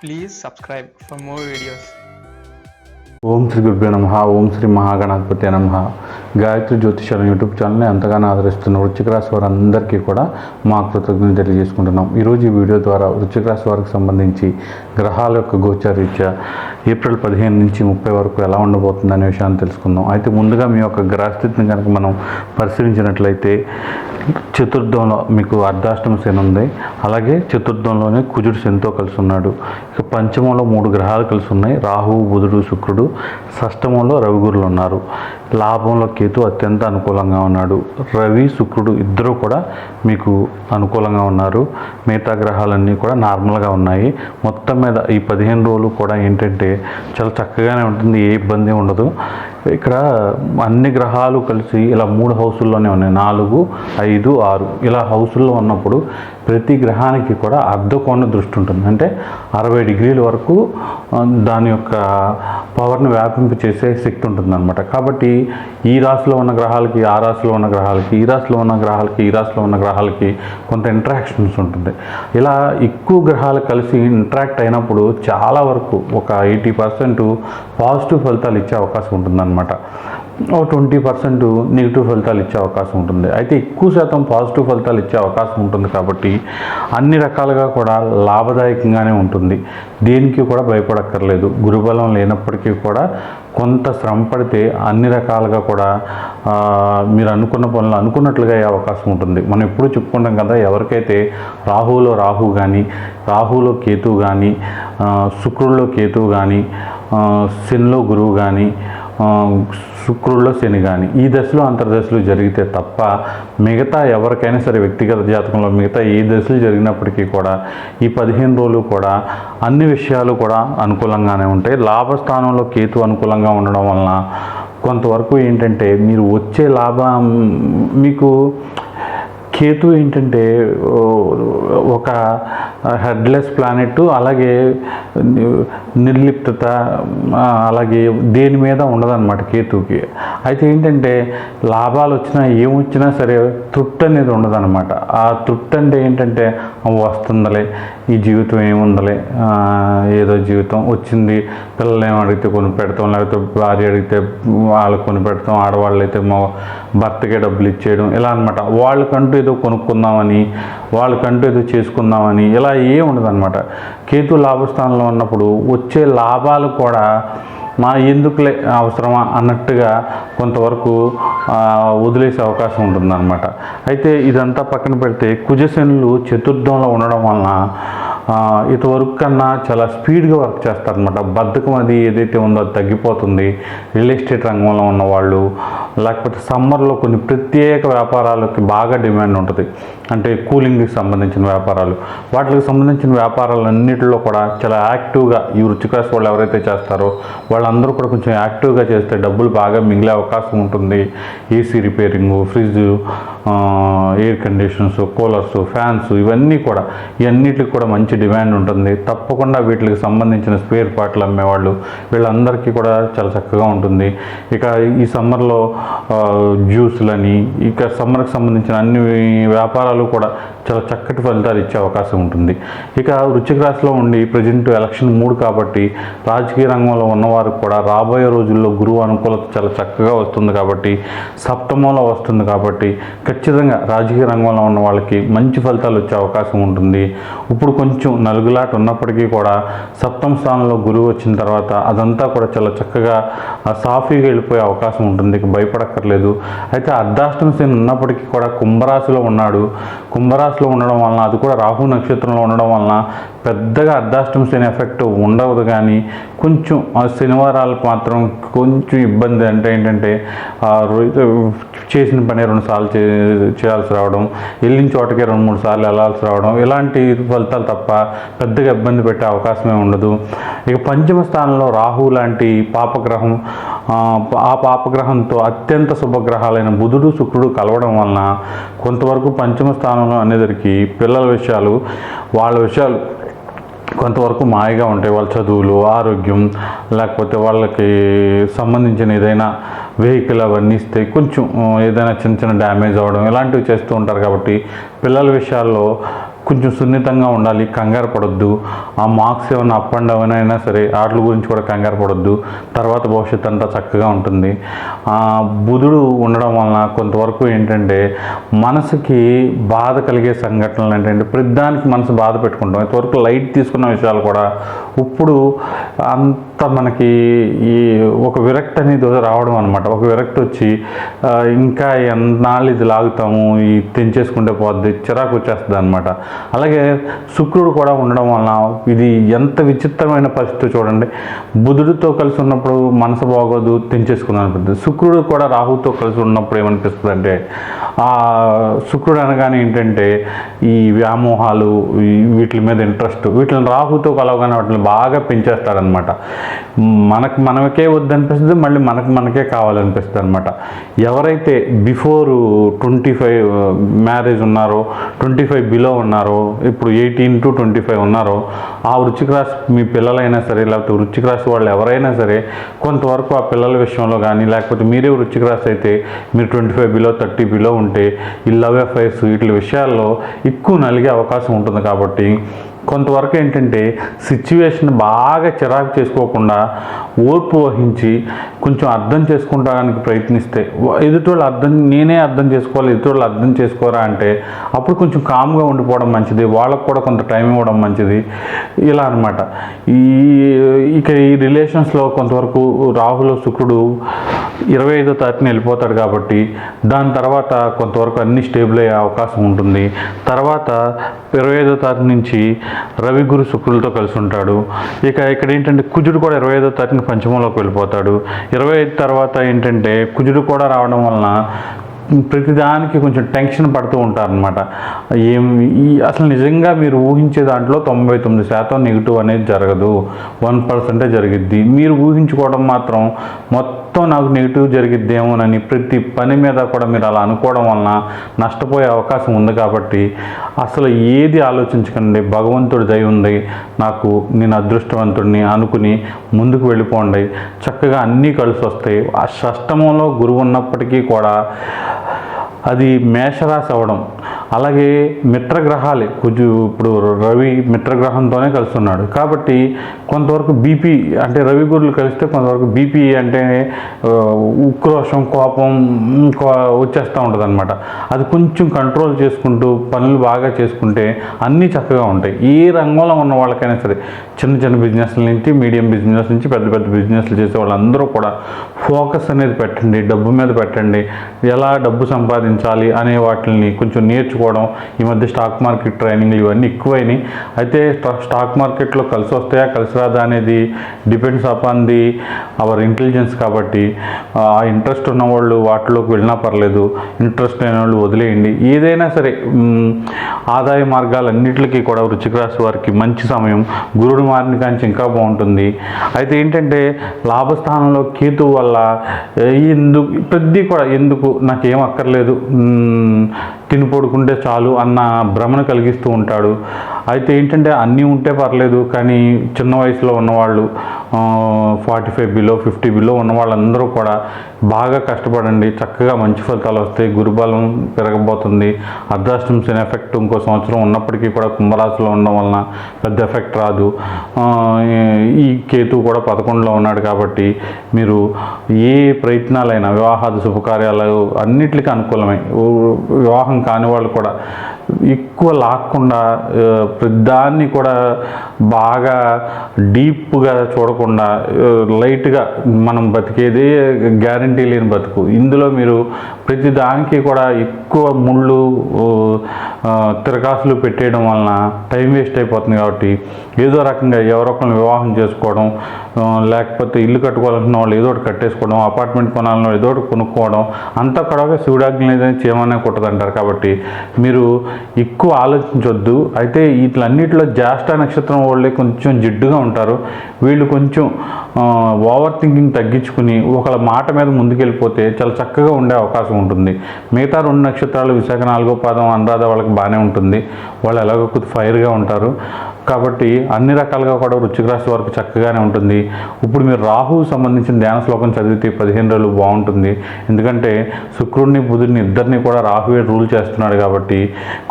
Please subscribe for more videos ఓం శ్రీ గురుభ్యో నమ ఓం శ్రీ మహాగణాధిపతి నమ గాయత్రి జ్యోతిషాల యూట్యూబ్ ఛానల్ని ఎంతగానో ఆదరిస్తున్న వృచ్చిక రాశి వారందరికీ కూడా మా కృతజ్ఞతలు తెలియజేసుకుంటున్నాం. ఈరోజు ఈ వీడియో ద్వారా వృచ్చిక రాశి వారికి సంబంధించి గ్రహాల యొక్క గోచారీత్యా ఏప్రిల్ పదిహేను నుంచి ముప్పై వరకు ఎలా ఉండబోతుంది అనే విషయాన్ని తెలుసుకుందాం. అయితే ముందుగా మీ యొక్క గ్రహస్థితిని కనుక మనం పరిశీలించినట్లయితే చతుర్థంలో మీకు అర్ధాష్టమ శని ఉంది. అలాగే చతుర్థంలోనే కుజుడు శనితో కలిసి ఉన్నాడు. ఇక పంచమంలో మూడు గ్రహాలు కలిసి ఉన్నాయి. రాహువు బుధుడు శుక్రుడు. షష్టమంలో రవిగురులు ఉన్నారు. లాభంలో కేతు అత్యంత అనుకూలంగా ఉన్నాడు. రవి శుక్రుడు ఇద్దరు కూడా మీకు అనుకూలంగా ఉన్నారు. మిగతా గ్రహాలన్నీ కూడా నార్మల్గా ఉన్నాయి. మొత్తం మీద ఈ పదిహేను రోజులు కూడా ఏంటంటే చాలా చక్కగానే ఉంటుంది. ఏ ఇబ్బంది ఉండదు. ఇక్కడ అన్ని గ్రహాలు కలిసి ఇలా మూడు హౌసుల్లోనే ఉన్నాయి. నాలుగు ఐదు ఆరు. ఇలా హౌసుల్లో ఉన్నప్పుడు ప్రతి గ్రహానికి కూడా అర్ధకోణ దృష్టి ఉంటుంది. అంటే అరవై డిగ్రీల వరకు దాని యొక్క పవర్ని వ్యాపింప చేసే శక్తి ఉంటుంది అనమాట కాబట్టి ఈ రాశిలో ఉన్న గ్రహాలకి ఆ రాశిలో ఉన్న గ్రహాలకి ఈ రాశిలో ఉన్న గ్రహాలకి ఈ రాశిలో ఉన్న గ్రహాలకి కొంత ఇంటరాక్షన్స్ ఉంటుంది. ఇలా ఎక్కువ గ్రహాలు కలిసి ఇంటరాక్ట్ అయినప్పుడు చాలా వరకు ఒక ఎయిటీ పర్సెంట్ పాజిటివ్ ఫలితాలు ఇచ్చే అవకాశం ఉంటుందన్నమాట. ఒక ట్వంటీ పర్సెంట్ నెగిటివ్ ఫలితాలు ఇచ్చే అవకాశం ఉంటుంది. అయితే ఎక్కువ శాతం పాజిటివ్ ఫలితాలు ఇచ్చే అవకాశం ఉంటుంది కాబట్టి అన్ని రకాలుగా కూడా లాభదాయకంగానే ఉంటుంది. దేనికి కూడా భయపడక్కర్లేదు. గురుబలం లేనప్పటికీ కూడా కొంత శ్రమ పడితే అన్ని రకాలుగా కూడా మీరు అనుకున్న పనులు అనుకున్నట్లుగా అయ్యే అవకాశం ఉంటుంది. మనం ఎప్పుడూ చెప్పుకుంటాం కదా ఎవరికైతే రాహువులో రాహు కానీ రాహువులో కేతువు కానీ శుక్రుల్లో కేతువు కానీ శనిలో గురువు కానీ శుక్రుల్లో శని కానీ ఈ దశలో అంతర్దశలు జరిగితే తప్ప మిగతా ఎవరికైనా సరే వ్యక్తిగత జాతకంలో మిగతా ఏ దశలు జరిగినప్పటికీ కూడా ఈ పదిహేను రోజులు కూడా అన్ని విషయాలు కూడా అనుకూలంగానే ఉంటాయి. లాభస్థానంలో కేతు అనుకూలంగా ఉండడం వలన కొంతవరకు ఏంటంటే మీరు వచ్చే లాభం మీకు కేతు ఏంటంటే ఒక హెడ్లెస్ ప్లానెట్ అలాగే నిర్లిప్తత అలాగే దేని మీద ఉండదన్నమాట కేతుకి. అయితే ఏంటంటే లాభాలు వచ్చినా ఏమొచ్చినా సరే తృప్తి అనేది ఉండదన్నమాట. ఆ తృప్తి అంటే ఏంటంటే వస్తుందలే ఈ జీవితం ఏముందలే ఏదో జీవితం వచ్చింది పిల్లలు ఏమో అడిగితే కొని పెడతాం లేకపోతే భార్య అడిగితే వాళ్ళు కొని పెడతాం ఆడవాళ్ళు అయితే మా భర్తకే డబ్బులు ఇచ్చేయడం ఇలా అనమాట వాళ్ళకంటూ ఏదో కొనుక్కుందామని వాళ్ళకంటూ ఏదో చేసుకుందామని ఇలా ఏం ఉండదన్నమాట. కేతు లాభస్థానంలో ఉన్నప్పుడు వచ్చే లాభాలు కూడా మా ఎందుకులే అవసరమా అన్నట్టుగా కొంతవరకు వదిలేసే అవకాశం ఉంటుందన్నమాట. అయితే ఇదంతా పక్కన పెడితే కుజశనులు చతుర్థంలో ఉండడం వలన ఆ, ఇంతవరకు కన్నా చాలా స్పీడ్గా వర్క్ చేస్తారనమాట బద్ధకం అది ఏదైతే ఉందో అది తగ్గిపోతుంది. రియల్ ఎస్టేట్ రంగంలో ఉన్న వాళ్ళు లేకపోతే సమ్మర్లో కొన్ని ప్రత్యేక వ్యాపారాలకి బాగా డిమాండ్ ఉంటుంది. అంటే కూలింగ్కి సంబంధించిన వ్యాపారాలు. వాటికి సంబంధించిన వ్యాపారాలన్నింటిలో కూడా చాలా యాక్టివ్గా ఈ వృత్తిక వాళ్ళు ఎవరైతే చేస్తారో వాళ్ళందరూ కూడా కొంచెం యాక్టివ్గా చేస్తే డబ్బులు బాగా మిగిలే అవకాశం ఉంటుంది. AC repairing fridge air conditions coolers fans ఇవన్నీ కూడా ఇవన్నిటికి కూడా మంచి డిమాండ్ ఉంటుంది. తప్పకుండా వీటికి సంబంధించిన స్పేర్ పార్ట్లు అమ్మేవాళ్ళు. వీళ్ళందరికీ కూడా చాలా చక్కగా ఉంటుంది. ఇక ఈ సమ్మర్లో జ్యూస్లని ఇక సమ్మర్కి సంబంధించిన అన్ని వ్యాపారాలు కూడా చాలా చక్కటి ఫలితాలు ఇచ్చే అవకాశం ఉంటుంది. ఇక వృశ్చిక రాశిలో ఉండి ప్రజెంట్ ఎలక్షన్ మూడు కాబట్టి రాజకీయ రంగంలో ఉన్నవారు కూడా రాబోయే రోజుల్లో గురువు అనుకూలత చాలా చక్కగా వస్తుంది కాబట్టి సప్తమంలో వస్తుంది కాబట్టి ఖచ్చితంగా రాజకీయ రంగంలో ఉన్న వాళ్ళకి మంచి ఫలితాలు వచ్చే అవకాశం ఉంటుంది. ఇప్పుడు కొంచెం నలుగులాట ఉన్నప్పటికీ కూడా సప్తమ స్థానంలో గురువు వచ్చిన తర్వాత అదంతా కూడా చాలా చక్కగా సాఫీగా వెళ్ళిపోయే అవకాశం ఉంటుంది. భయపడక్కర్లేదు. అయితే అర్ధాష్టమ శని ఉన్నప్పటికీ కూడా కుంభరాశిలో ఉన్నాడు. కుంభరాశిలో ఉండడం వలన అది కూడా రాహు నక్షత్రంలో ఉండడం వలన పెద్దగా అర్ధాష్టమ శని ఎఫెక్ట్ ఉండదు కానీ కొంచెం ఆ శనివారాలకు మాత్రం కొంచెం ఇబ్బంది అంటే ఏంటంటే ఆ చేసిన పని రెండుసార్లు చే చేయాల్సి రావడం వెళ్ళిన చోటకే రెండు మూడు సార్లు వెళ్ళాల్సి రావడం ఇలాంటి ఫలితాలు తప్ప పెద్దగా ఇబ్బంది పెట్టే అవకాశమే ఉండదు. ఇక పంచమ స్థానంలో రాహు లాంటి పాపగ్రహం ఆ, పాపగ్రహంతో అత్యంత శుభగ్రహాలైన బుధుడు శుక్రుడు కలవడం వలన కొంతవరకు పంచమ స్థానంలో అనేదరికి పిల్లల విషయాలు వాళ్ళ విషయాలు కొంతవరకు మాయగా ఉంటాయి. వాళ్ళ చదువులు ఆరోగ్యం లేకపోతే వాళ్ళకి సంబంధించిన ఏదైనా వెహికల్ అవన్నీ ఇస్తే కొంచెం ఏదైనా చిన్న చిన్న డ్యామేజ్ అవ్వడం ఇలాంటివి చేస్తూ ఉంటారు కాబట్టి పిల్లల విషయాల్లో కొంచెం సున్నితంగా ఉండాలి కంగారు పడొద్దు. ఆ మార్క్స్ ఏమైనా అప్ అండ్ డౌన్ అయినా సరే వాటి గురించి కూడా కంగారు పడొద్దు. తర్వాత భవిష్యత్తు అంతా చక్కగా ఉంటుంది. ఆ, బుధుడు ఉండడం వలన కొంతవరకు ఏంటంటే మనసుకి బాధ కలిగే సంఘటనలు ఏంటంటే ప్రతిదానికి మనసు బాధ పెట్టుకుంటాం. ఇంతవరకు లైట్ తీసుకున్న విషయాలు కూడా ఇప్పుడు అంత మనకి ఈ ఒక విరక్తి అనేది రావడం అనమాట ఒక విరక్తి వచ్చి ఇంకా ఎన్నాళ్ళు ఇది లాగుతాము ఈ తెంచేసుకుంటే పోద్ది చిరాకు వచ్చేస్తుంది అనమాట అలాగే శుక్రుడు కూడా ఉండడం వలన ఇది ఎంత విచిత్రమైన పరిస్థితి చూడండి. బుధుడితో కలిసి ఉన్నప్పుడు మనసు బాగోదు తెంచేసుకుందాం అనిపిస్తుంది. శుక్రుడు కూడా రాహుతో కలిసి ఉన్నప్పుడు ఏమనిపిస్తుంది అంటే ఆ శుక్రుడు అనగానే ఏంటంటే ఈ వ్యామోహాలు వీటి మీద ఇంట్రెస్ట్ వీటిని రాహుతో కలవగానే వాటిని బాగా పెంచేస్తాడనమాట మనకు మనకే వద్దనిపిస్తుంది మళ్ళీ మనకు మనకే కావాలనిపిస్తుంది అనమాట ఎవరైతే బిఫోర్ ట్వంటీ ఫైవ్ మ్యారేజ్ ఉన్నారో ట్వంటీ ఫైవ్ బిలో ఉన్నారో ఇప్పుడు ఎయిటీన్ టు ట్వంటీ ఫైవ్ ఉన్నారో ఆ వృచ్చిక రాశి మీ పిల్లలైనా సరే లేకపోతే వృచ్చిక రాశి వాళ్ళు ఎవరైనా సరే కొంతవరకు ఆ పిల్లల విషయంలో కానీ లేకపోతే మీరే వృచ్చిక రాశి అయితే మీరు twenty five below thirty below ఉంటే ఈ లవ్ అఫైర్స్ వీటి విషయాల్లో ఎక్కువ నలిగే అవకాశం ఉంటుంది కాబట్టి కొంతవరకు ఏంటంటే సిచ్యువేషన్ బాగా చిరాకు చేసుకోకుండా ఓర్పు వహించి కొంచెం అర్థం చేసుకోవడానికి ప్రయత్నిస్తే ఎదుటోళ్ళు అర్థం నేనే అర్థం చేసుకోవాలి ఎదుటోళ్ళు అర్థం చేసుకోరా? అంటే అప్పుడు కొంచెం కామ్గా ఉండిపోవడం మంచిది వాళ్ళకు కూడా కొంత టైం ఇవ్వడం మంచిది ఇలా అనమాట ఈ ఇక ఈ రిలేషన్స్లో కొంతవరకు రాహుల శుక్రుడు ఇరవై ఐదో తారీఖున వెళ్ళిపోతాడు కాబట్టి దాని తర్వాత కొంతవరకు అన్ని స్టేబుల్ అయ్యే అవకాశం ఉంటుంది. తర్వాత ఇరవై ఐదో తారీఖు నుంచి రవి గురు శుక్రులతో కలిసి ఉంటాడు. ఇక ఇక్కడ ఏంటంటే కుజుడు కూడా ఇరవై ఐదో తారీఖున పంచమంలోకి వెళ్ళిపోతాడు. ఇరవై ఐదు తర్వాత ఏంటంటే కుజుడు కూడా రావడం వలన ప్రతిదానికి కొంచెం టెన్షన్ పడుతూ ఉంటారనమాట ఏం ఈ అసలు నిజంగా మీరు ఊహించే దాంట్లో తొంభై తొమ్మిది శాతం నెగిటివ్ అనేది జరగదు. వన్ పర్సెంటే జరిగిద్ది. మీరు ఊహించుకోవడం మాత్రం మొత్తం మొత్తం నాకు నెగిటివ్ జరిగిద్దేమోనని ప్రతి పని మీద కూడా మీరు అలా అనుకోవడం వలన నష్టపోయే అవకాశం ఉంది కాబట్టి అసలు ఏది ఆలోచించకండి భగవంతుడి దయ ఉంది. నాకు నేను అదృష్టవంతుడిని అనుకుని ముందుకు వెళ్ళిపోండి. చక్కగా అన్నీ కలిసి వస్తాయి. ఆ షష్టమంలో గురువు ఉన్నప్పటికీ కూడా అది మేషరాశి అవ్వడం అలాగే మిత్రగ్రహాలే. కొంచెం ఇప్పుడు రవి మిత్రగ్రహంతోనే కలుస్తున్నాడు. కాబట్టి కొంతవరకు బీపీ అంటే రవి గురులు కలిస్తే కొంతవరకు బీపీ అంటే ఉక్రోషం కోపం వచ్చేస్తూ ఉంటుంది అనమాట అది కొంచెం కంట్రోల్ చేసుకుంటూ పనులు బాగా చేసుకుంటే అన్నీ చక్కగా ఉంటాయి. ఏ రంగంలో ఉన్న వాళ్ళకైనా సరే చిన్న చిన్న బిజినెస్ల నుంచి మీడియం బిజినెస్ నుంచి పెద్ద పెద్ద బిజినెస్లు చేసే వాళ్ళందరూ కూడా ఫోకస్ అనేది పెట్టండి డబ్బు మీద పెట్టండి. ఎలా డబ్బు సంపాదించాలి అనే వాటిని కొంచెం పెంచుకోవడం ఈ మధ్య స్టాక్ మార్కెట్ ట్రైనింగ్లు ఇవన్నీ ఎక్కువైనాయి. అయితే స్టాక్ మార్కెట్లో కలిసి వస్తాయా కలిసి రాదా అనేది depends upon the our intelligence కాబట్టి ఆ ఇంట్రెస్ట్ ఉన్న వాళ్ళు వాటిలోకి వెళ్ళినా పర్లేదు ఇంట్రెస్ట్ లేని వాళ్ళు వదిలేయండి. ఏదైనా సరే ఆదాయ మార్గాలన్నిటికీ కూడా వృచ్చిక రాశి వారికి మంచి సమయం గురుడు మారిన కాంచి ఇంకా బాగుంటుంది. అయితే ఏంటంటే లాభస్థానంలో కేతు వల్ల ఎందుకు ప్రతి కూడా ఎందుకు నాకేం అక్కర్లేదు తిని పడుకుంటే చాలు అన్న భ్రమను కలిగిస్తూ ఉంటాడు. అయితే ఏంటంటే అన్నీ ఉంటే పర్లేదు కానీ చిన్న వయసులో ఉన్నవాళ్ళు forty five below fifty below ఉన్న వాళ్ళందరూ కూడా బాగా కష్టపడండి. చక్కగా మంచి ఫలితాలు వస్తాయి. గురుబలం పెరగబోతుంది. అర్ధాష్టం శని ఎఫెక్ట్ ఇంకో సంవత్సరం ఉన్నప్పటికీ కూడా కుంభరాశిలో ఉండడం వలన పెద్ద ఎఫెక్ట్ రాదు. ఈ కేతు కూడా పదకొండులో ఉన్నాడు కాబట్టి మీరు ఏ ప్రయత్నాలైనా వివాహాది శుభకార్యాలు అన్నిటికీ అనుకూలమై. వివాహం కాని వాళ్ళు కూడా ఎక్కువ లాక్కుండా దాన్ని కూడా బాగా డీప్గా చూడకుండా లైట్గా మనం బతికేది గ్యారంటీ లేని బతుకు. ఇందులో మీరు ప్రతి దానికి కూడా ఎక్కువ ముళ్ళు తిరకాసులు పెట్టేయడం వలన టైం వేస్ట్ అయిపోతుంది కాబట్టి ఏదో రకంగా ఎవరొకరిని వివాహం చేసుకోవడం లేకపోతే ఇల్లు కట్టుకోవాలనుకున్న వాళ్ళు ఏదో ఒకటి కట్టేసుకోవడం అపార్ట్మెంట్ కొనాలన్నా ఏదో ఒకటి కొనుక్కోవడం అంతా కూడా శివుడాజ్ఞ ఏదైనా చేయమనే కుట్టదంటారు కాబట్టి మీరు ఎక్కువ ఆలోచించొద్దు. అయితే వీటిలన్నిటిలో జ్యేష్ఠ నక్షత్రం వాళ్ళే కొంచెం జిడ్డుగా ఉంటారు. వీళ్ళు కొంచెం ఓవర్ థింకింగ్ తగ్గించుకుని ఒకళ్ళ మాట మీద ముందుకెళ్ళిపోతే చాలా చక్కగా ఉండే అవకాశం ఉంటుంది. మిగతా రెండు నక్షత్రాలు విశాఖ నాలుగో పాదం అనురాధ వాళ్ళకి బాగానే ఉంటుంది. వాళ్ళు ఎలాగో కొద్ది ఫైర్గా ఉంటారు. కాబట్టి అన్ని రకాలుగా కూడా వృచ్చిక రాశి వరకు చక్కగానే ఉంటుంది. ఇప్పుడు మీరు రాహువు సంబంధించిన ధ్యాన శ్లోకం చదివితే పదిహేను రోజులు బాగుంటుంది. ఎందుకంటే శుక్రుడిని బుధుడిని ఇద్దరిని కూడా రాహువే రూల్ చేస్తున్నాడు కాబట్టి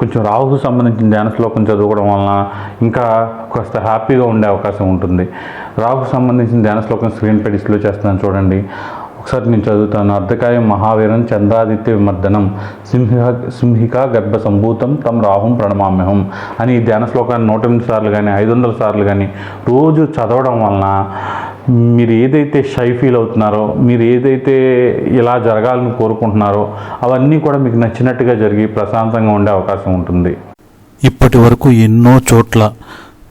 కొంచెం రాహుకు సంబంధించిన ధ్యాన శ్లోకం చదువుకోవడం వలన ఇంకా కాస్త హ్యాపీగా ఉండే అవకాశం ఉంటుంది. రాహుకు సంబంధించిన ధ్యాన శ్లోకం స్క్రీన్ పై డిస్ప్లే చేస్తున్నాను చూడండి. ఒకసారి నేను చదువుతాను. అర్ధకాయం మహావీరం చంద్రాదిత్య విమర్దనం. సింహ సింహిక గర్భ సంభూతం తమ రాహుం ప్రణమామ్యహం అని ఈ ధ్యాన శ్లోకాన్ని నూట ఎనిమిది సార్లు కానీ ఐదు వందల సార్లు కానీ రోజు చదవడం వలన మీరు ఏదైతే షై ఫీల్ అవుతున్నారో మీరు ఏదైతే ఇలా జరగాలని కోరుకుంటున్నారో అవన్నీ కూడా మీకు నచ్చినట్టుగా జరిగి ప్రశాంతంగా ఉండే అవకాశం ఉంటుంది. ఇప్పటి వరకు ఎన్నో చోట్ల